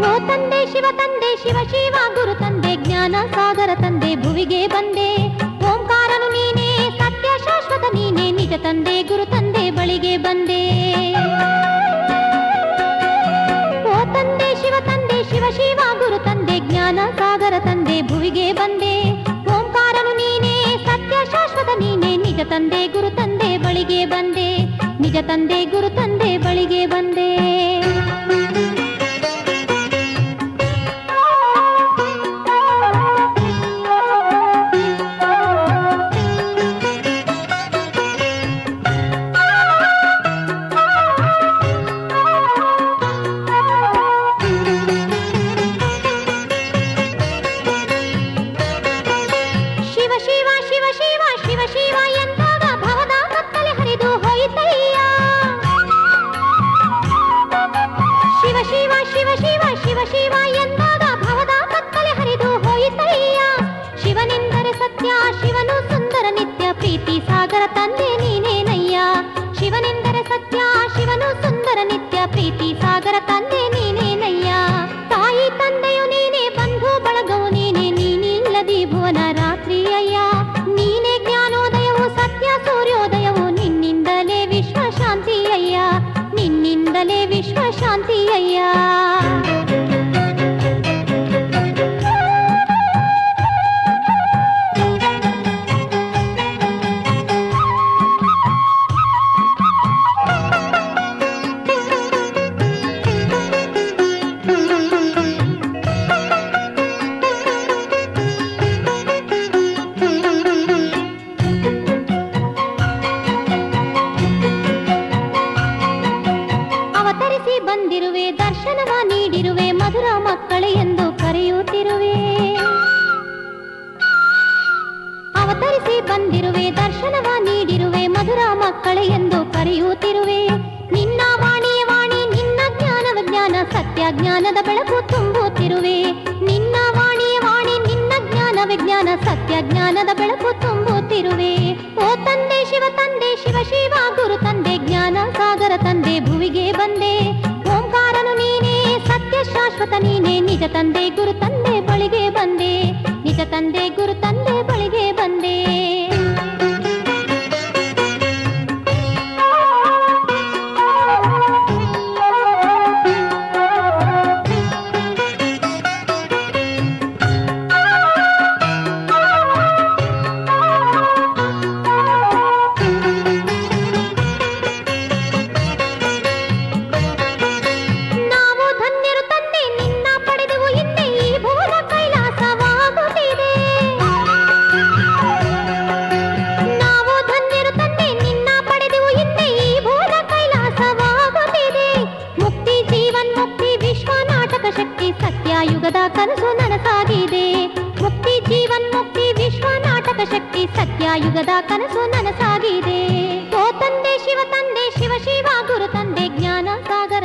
ಓ ತಂದೆ ಶಿವ ತಂದೆ ಶಿವ ಸಾಗರ ತಂದೆ ಭುವಿಗೆ ಬಂದೆ. ಓಂಕಾರನು ನೀನೇ, ಸತ್ಯ ಶಾಶ್ವತ ನೀನೇ, ನಿಜ ತಂದೆ ಗುರು ತಂದೆ ಬಳಿಗೆ ಬಂದೆ. ಓ ತಂದೆ, ಶಿವ ತಂದೆ, ಶಿವ ಶಿವ ಗುರು ತಂದೆ, ಜ್ಞಾನ ಸಾಗರ ತಂದೆ ಭುವಿಗೆ ಬಂದೆ. ಓಂಕಾರನು ನೀನೇ, ಸತ್ಯ ಶಾಶ್ವತ ನೀನೇ, ನಿಜ ತಂದೆ ಗುರು ತಂದೆ ಬಳಿಗೆ ಬಂದೆ. ನಿಜ ತಂದೆ ಗುರು ತಂದೆ ಬಳಿಗೆ ಬಂದೆ. करता ಬಂದಿರುವೆ, ದರ್ಶನವ ನೀಡಿರುವೆ, ಮಧುರ ಮಕ್ಕಳೇ ಎಂದು ಕರೆಯುತ್ತಿರುವೆ. ಅವತರಿಸಿ ಬಂದಿರುವೆ, ದರ್ಶನವ ನೀಡಿರುವೆ, ಮಧುರ ಮಕ್ಕಳೇ ಎಂದು ಕರೆಯುತ್ತಿರುವೆ. ನಿನ್ನ ವಾಣಿ ವಾಣಿ, ನಿನ್ನ ಜ್ಞಾನ ವಿಜ್ಞಾನ ಸತ್ಯ ಜ್ಞಾನದ ಬೆಳಕು ತುಂಬುತ್ತಿರುವೆ. ನಿನ್ನ ವಾಣಿ ವಾಣಿ, ನಿನ್ನ ಜ್ಞಾನ ವಿಜ್ಞಾನ ಸತ್ಯ ಜ್ಞಾನದ ಬೆಳಕು ತುಂಬುತ್ತಿರುವೆ. ಓ ತಂದೆ ಶಿವ ತಂದೆ ಶಿವ ಶಿವ, ಗುರು ತಂದೆ, ಜ್ಞಾನ ಸಾಗರ ತಂದೆ, ಭುವಿಗೆ ನೀನೇ ನಿಜ ತಂದೆ ಯುಗದ ಕನಸು ನನಸಾಗಿದೆ. ಮುಕ್ತಿ ಜೀವನ್, ಮುಕ್ತಿ ವಿಶ್ವ, ನಾಟಕ ಶಕ್ತಿ ಸತ್ಯ ಯುಗದ ಕನಸು ನನಸಾಗಿದೆ. ಓ ತಂದೆ, ಶಿವ ತಂದೆ, ಶಿವ ಶಿವ, ಗುರು ತಂದೆ, ಜ್ಞಾನ ಸಾಗರ